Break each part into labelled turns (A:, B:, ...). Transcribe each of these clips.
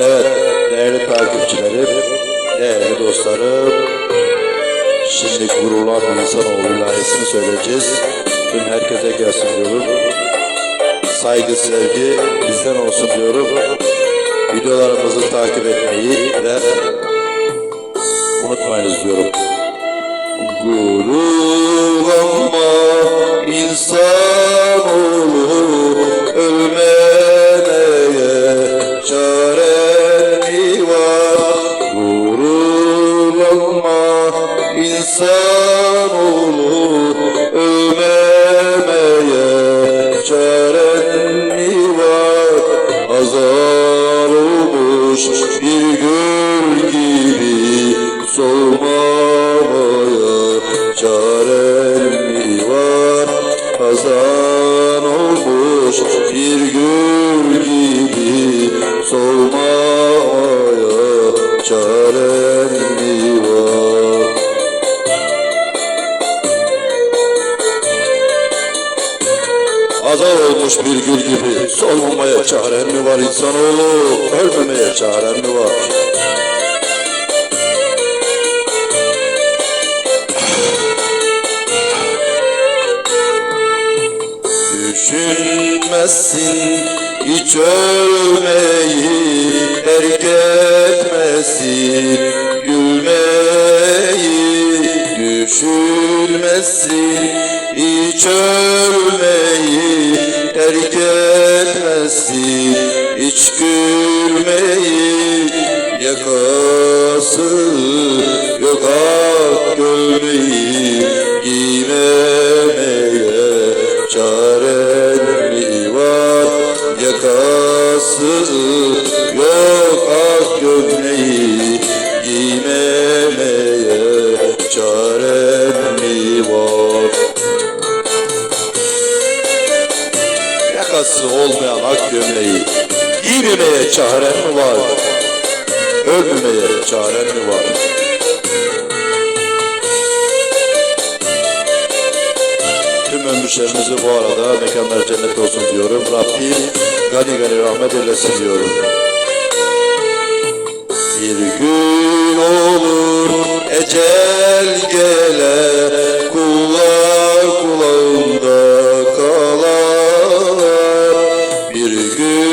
A: Evet, değerli takipçilerim, değerli dostlarım. Şimdi bir insanoğlu layısını söyleyeceğiz. Tüm herkese gelsin diyorum. Saygı, sevgi bizden olsun diyorum. Videolarımızı takip etmeyi ve unutmayınız diyorum. Gururlanma insanoğlu insanoğlu ölmemeye çare mi var? Azar olmuş bir gül gibi solmamaya çaren mi var? Hazan olmuş bir gül gibi solmamaya çaren Azar olmuş bir gül gibi solmamaya çaren mi var insanoğlu? Ölmemeye çaren mi var? Düşünmezsin hiç ölmeyi Terk etmesin gülmeyi Düşünmezsin hiç ölmeyi gülmeyi Yakası yok ak gölmeyi Giymemeye çaren mi var yakası yok ak gömleği giymemeye çaren mi var yakası olmayan ak gömleği çaren mi var ölmemeye çaren mi var Tüm ömürlerimizi bu arada mekanlar cennet olsun diyorum. Rabbim gani gani rahmet eylesin diyorum. Bir gün olur ecel gele kullar kulağında kalar. Bir gün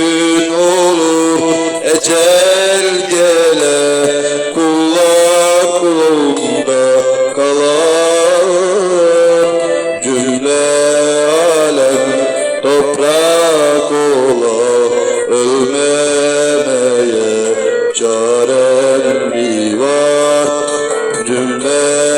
A: ecel gele kullar kulağında kalar. Cümle alem toprak ola ölmemeye çaren mi var? Cümle